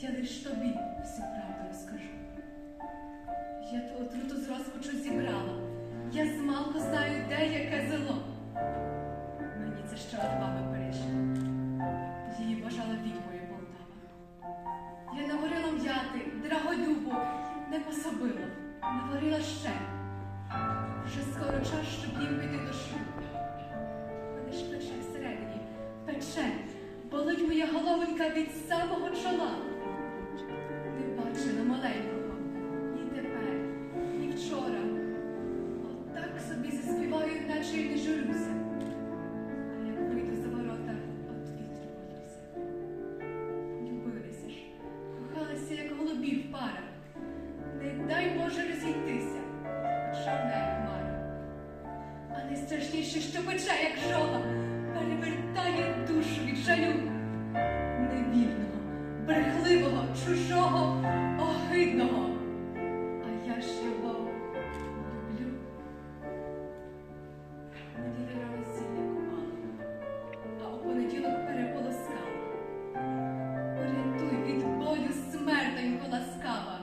я лиш тобі всю правду розкажу. Я ту отруту з розпочу зібрала, я змалку знаю, де яке зело. Мені це ще від баби перейшло, її бажала відьмою Полтава. Я наварила м'яти, драгодюбу, не пособила, наварила ще, вже скоро час, щоб їм піти до шлюбу. Мене ж пече всередині, пече, болить моя головонька від самого чола. Наче й не журюся. А як вийду за ворота, от вітру боюся. Любилися ж, кохалися, як голубі в пара. Не дай Боже розійтися, чорна як хмара. А найстрашніше, що пече, як жога, ласкава.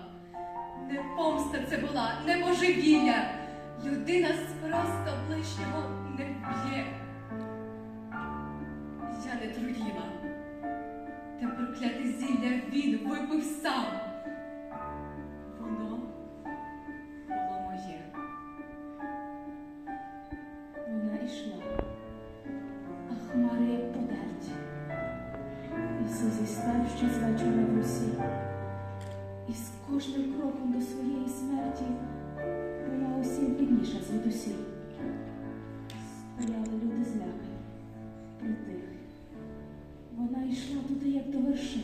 Не помста це була, не божевілля. Людина спроста ближнього не вб'є. Я не труїла. Те прокляте зілля він випив сам. Воно було моє. Вона ішла, а хмари як подерті. Ісус став ще з вечора в усі. Кожним кроком до своєї смерті була усім бідніша звідусіль. Стояли люди злякані, притихли. Вона йшла туди, як до вершин.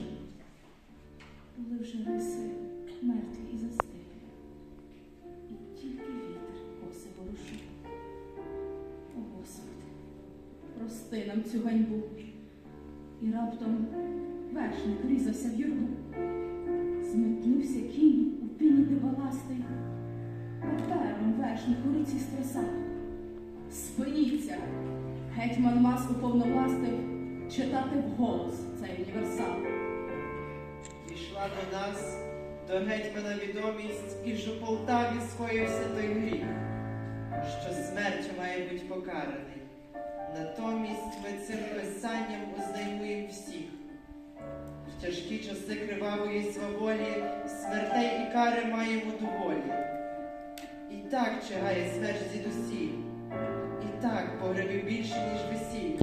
Були вже риси мертві і застиглі. І тільки вітер коси ворушив. О, Господи, прости нам цю ганьбу. І раптом вершник різався в юрбу. Зметнувся кінь у піні диволастий, Папером вершник у руці стрясав. Спиніться! Гетьман вас уповновластив читати вголос цей універсал. Дійшла до нас, до гетьмана відомість, і ж у Полтаві скоївся той гріх, що смертю має бути покараний. Натомість ми цим писанням. В тяжкі часи кривавої сваволі смертей і кари маємо доволі. І так чигає смерть звідусіль, і так погребів більше, ніж весіль.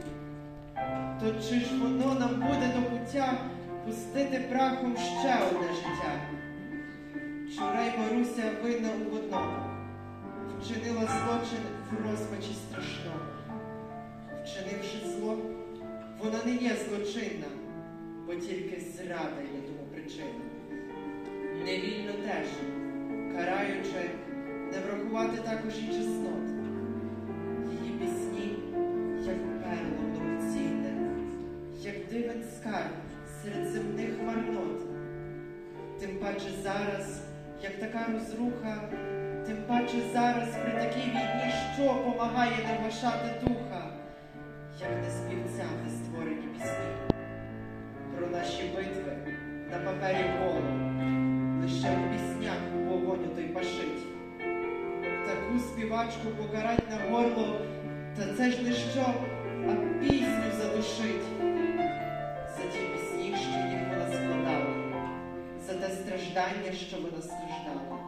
То чи ж воно нам буде до пуття пустити прахом ще одне життя? Чурай Маруся винна у одному, вчинила злочин в розпачі страшному. Вчинивши зло, вона не є злочинна, бо тільки зрада є тому причина. Невільно теж, караючи, не врахувати також і чеснот. Її пісні, як перло дорогоцінне, як дивен скарб серед земних марнот. Тим паче зараз, як така розруха, тим паче зараз при такій війні, що помагає не вгашати духа, папері голо, лише в піснях у вогоню той пашить. Таку співачку покарать на горло, та це ж не що, а пісню задушить. За ті пісні, що їх вона складала, за те страждання, що вона страждала,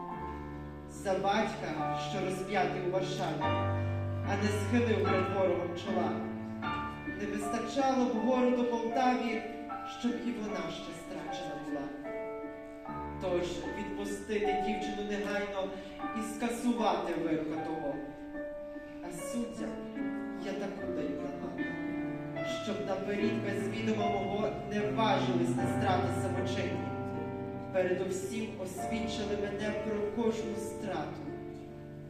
за батька, що розп'ятий у Варшаві, а не схилив перед ворогом чола. Не вистачало б городу Полтаві, щоб і вона ще страчена була. Тож відпустити дівчину негайно і скасувати вирока того. А суддям я таку даю нагаду, щоб наперед без відома мого не важились на страти самочинні. Передовсім освідчили мене про кожну страту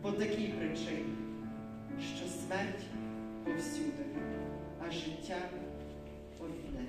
по такій причині, що смерть повсюди, а життя одне.